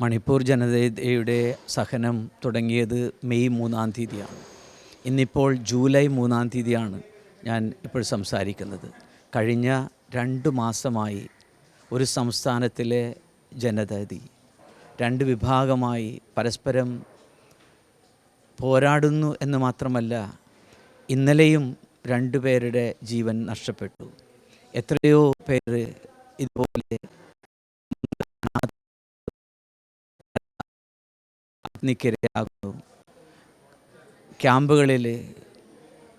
മണിപ്പൂർ ജനതയുടെ സഹനം തുടങ്ങിയത് മെയ് മൂന്നാം തീയതിയാണ്. ഇന്നിപ്പോൾ ജൂലൈ മൂന്നാം തീയതിയാണ് ഞാൻ ഇപ്പോൾ സംസാരിക്കുന്നത്. കഴിഞ്ഞ രണ്ട് മാസമായി ഒരു സംസ്ഥാനത്തിലെ ജനതതി രണ്ട് വിഭാഗമായി പരസ്പരം പോരാടുന്നു എന്ന് മാത്രമല്ല ഇന്നലെയും രണ്ടുപേരുടെ ജീവൻ നഷ്ടപ്പെട്ടു. എത്രയോ പേര് ഇതുപോലെ അഗ്നിക്കിരയാകുന്നു ക്യാമ്പുകളിൽ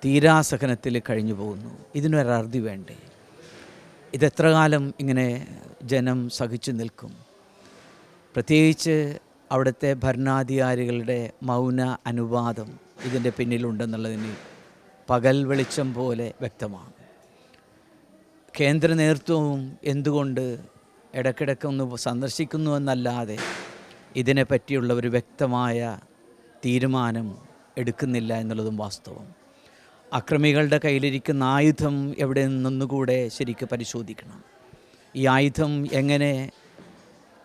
തീരാസഹനത്തിൽ കഴിഞ്ഞു പോകുന്നു. ഇതിനൊരറുതി വേണ്ടേ? ഇതെത്ര കാലം ഇങ്ങനെ ജനം സഹിച്ചു നിൽക്കും? പ്രത്യേകിച്ച് അവിടുത്തെ ഭരണാധികാരികളുടെ മൗന അനുവാദം ഇതിന്റെ പിന്നിലുണ്ടെന്നുള്ളതിന് പകൽ വെളിച്ചം പോലെ വ്യക്തമാണ്. കേന്ദ്ര നേതൃത്വവും എന്തുകൊണ്ട് ഇടയ്ക്കിടയ്ക്കൊന്ന് സന്ദർശിക്കുന്നുവെന്നല്ലാതെ ഇതിനെ പറ്റിയുള്ള ഒരു വ്യക്തമായ തീരുമാനം എടുക്കുന്നില്ല എന്നുള്ളതും വാസ്തവം. അക്രമികളുടെ കയ്യിലിരിക്കുന്ന ആയുധം എവിടെ നിന്നുകൂടെ ശരിക്ക് പരിശോധിക്കണം. ഈ ആയുധം എങ്ങനെ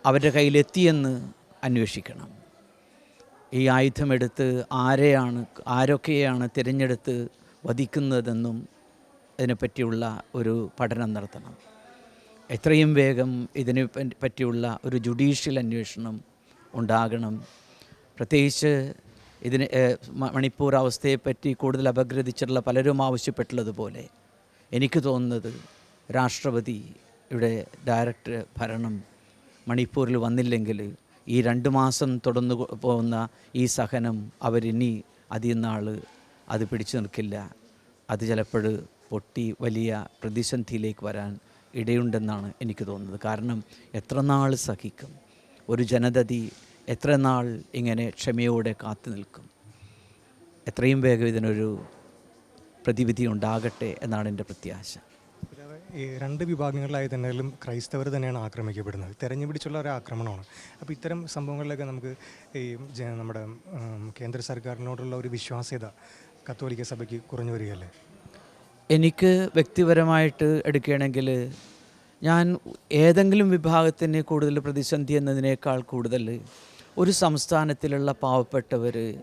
അവരുടെ കയ്യിലെത്തിയെന്ന് അന്വേഷിക്കണം. ഈ ആയുധമെടുത്ത് ആരെയാണ് ആരൊക്കെയാണ് തിരഞ്ഞെടുത്ത് വധിക്കുന്നതെന്നും ഇതിനെപ്പറ്റിയുള്ള ഒരു പഠനം നടത്തണം. എത്രയും വേഗം ഇതിനെ പറ്റിയുള്ള ഒരു ജുഡീഷ്യൽ അന്വേഷണം ഉണ്ടാകണം. പ്രത്യേകിച്ച് ഇതിന് മണിപ്പൂർ അവസ്ഥയെപ്പറ്റി കൂടുതൽ അപഗ്രഥിച്ചിട്ടുള്ള പലരും ആവശ്യപ്പെട്ടുള്ളതുപോലെ എനിക്ക് തോന്നുന്നത് രാഷ്ട്രപതി ഇവിടെ ഡയറക്ടർ ഭരണം മണിപ്പൂരിൽ വന്നില്ലെങ്കിൽ ഈ രണ്ട് മാസം തുടർന്നു പോകുന്ന ഈ സഹനം അവരിനി അധികം നാൾ അത് പിടിച്ചു നിൽക്കില്ല. അത് ചിലപ്പോൾ പൊട്ടി വലിയ പ്രതിസന്ധിയിലേക്ക് വരാൻ ഇടയുണ്ടെന്നാണ് എനിക്ക് തോന്നുന്നത്. കാരണം എത്ര നാൾ സഹിക്കും? ഒരു ജനതതി എത്ര നാൾ ഇങ്ങനെ ക്ഷമയോടെ കാത്തു നിൽക്കും? എത്രയും വേഗം ഇതിനൊരു പ്രതിവിധി ഉണ്ടാകട്ടെ എന്നാണ് എന്റെ പ്രത്യാശ. ഈ രണ്ട് വിഭാഗങ്ങളിലായി തന്നെയും ക്രൈസ്തവർ തന്നെയാണ് ആക്രമിക്കപ്പെടുന്നത്. തെരഞ്ഞു പിടിച്ചുള്ള ഒരു ആക്രമണമാണ്. അപ്പോൾ ഇത്തരം സംഭവങ്ങളിലൊക്കെ നമുക്ക് ഈ നമ്മുടെ കേന്ദ്ര സർക്കാരിനോടുള്ള ഒരു വിശ്വാസ്യത കത്തോലിക്ക സഭയ്ക്ക് കുറഞ്ഞു വരികയല്ലേ? എനിക്ക് വ്യക്തിപരമായിട്ട് എടുക്കുകയാണെങ്കിൽ ഞാൻ ഏതെങ്കിലും വിഭാഗത്തിന് കൂടുതൽ പ്രതിസന്ധി എന്നതിനേക്കാൾ കൂടുതൽ ഒരു സംസ്ഥാനത്തിലുള്ള പാവപ്പെട്ടവർ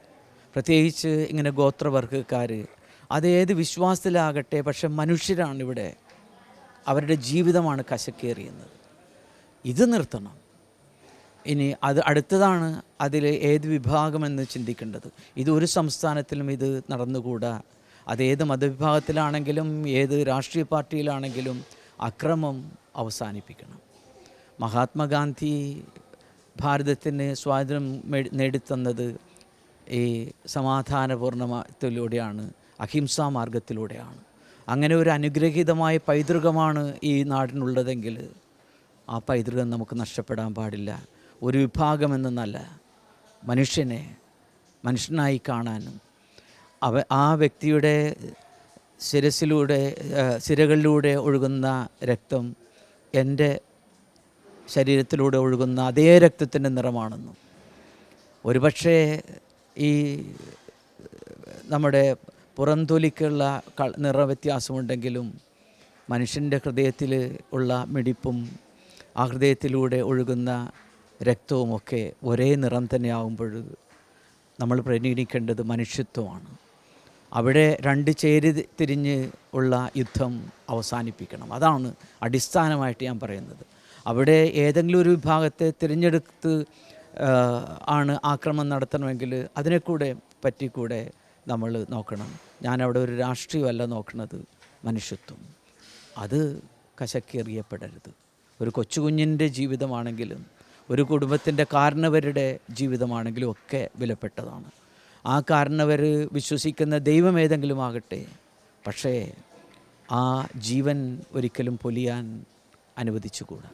പ്രത്യേകിച്ച് ഇങ്ങനെ ഗോത്രവർഗക്കാർ അതേത് വിശ്വാസത്തിലാകട്ടെ പക്ഷെ മനുഷ്യരാണ് ഇവിടെ അവരുടെ ജീവിതമാണ് കശക്കേറിയുന്നത്. ഇത് നിർത്തണം. ഇനി അത് അടുത്തതാണ് അതിൽ ഏത് വിഭാഗമെന്ന് ചിന്തിക്കേണ്ടത്. ഇത് ഒരു സംസ്ഥാനത്തിലും ഇത് നടന്നുകൂടാ. അത് ഏത് മതവിഭാഗത്തിലാണെങ്കിലും ഏത് രാഷ്ട്രീയ പാർട്ടിയിലാണെങ്കിലും അക്രമം അവസാനിപ്പിക്കണം. മഹാത്മാഗാന്ധി ഭാരതത്തിന് സ്വാതന്ത്ര്യം നേടിത്തന്നത് ഈ സമാധാനപൂർണത്തിലൂടെയാണ് അഹിംസാ മാർഗത്തിലൂടെയാണ്. അങ്ങനെ ഒരു അനുഗ്രഹീതമായ പൈതൃകമാണ് ഈ നാടിനുള്ളതെങ്കിൽ ആ പൈതൃകം നമുക്ക് നഷ്ടപ്പെടാൻ പാടില്ല. ഒരു വിഭാഗം എന്നല്ല മനുഷ്യനെ മനുഷ്യനായി കാണാനും അവ ആ വ്യക്തിയുടെ ശിരസിലൂടെ സിരകളിലൂടെ ഒഴുകുന്ന രക്തം എന്റെ ശരീരത്തിലൂടെ ഒഴുകുന്ന അതേ രക്തത്തിന്റെ നിറമാണെന്നും. ഒരുപക്ഷേ ഈ നമ്മുടെ പുറംതൊലിക്കുള്ള നിറവ്യത്യാസമുണ്ടെങ്കിലും മനുഷ്യന്റെ ഹൃദയത്തിൽ ഉള്ള മിടിപ്പും ആ ഹൃദയത്തിലൂടെ ഒഴുകുന്ന രക്തവുമൊക്കെ ഒരേ നിറം തന്നെ ആകുമ്പോൾ നമ്മൾ പരിഗണിക്കേണ്ടത് മനുഷ്യത്വമാണ്. അവിടെ രണ്ട് ചേരി തിരിഞ്ഞ് ഉള്ള യുദ്ധം അവസാനിപ്പിക്കണം. അതാണ് അടിസ്ഥാനമായിട്ട് ഞാൻ പറയുന്നത്. അവിടെ ഏതെങ്കിലും ഒരു വിഭാഗത്തെ തിരഞ്ഞെടുത്ത് ആണ് ആക്രമണം നടത്തണമെങ്കിൽ അതിനെക്കൂടെ പറ്റിക്കൂടെ നമ്മൾ നോക്കണം. ഞാനവിടെ ഒരു രാഷ്ട്രീയമല്ല നോക്കുന്നത് മനുഷ്യത്വം. അത് കശക്കേറിയപ്പെടരുത്. ഒരു കൊച്ചുകുഞ്ഞിന്റെ ജീവിതമാണെങ്കിലും ഒരു കുടുംബത്തിന്റെ കാരണവരുടെ ജീവിതമാണെങ്കിലും ഒക്കെ വിലപ്പെട്ടതാണ്. ആ കാരണവർ വിശ്വസിക്കുന്ന ദൈവം ഏതെങ്കിലും ആകട്ടെ. പക്ഷേ ആ ജീവൻ ഒരിക്കലും പൊലിയാൻ അനുവദിച്ചുകൂടാ.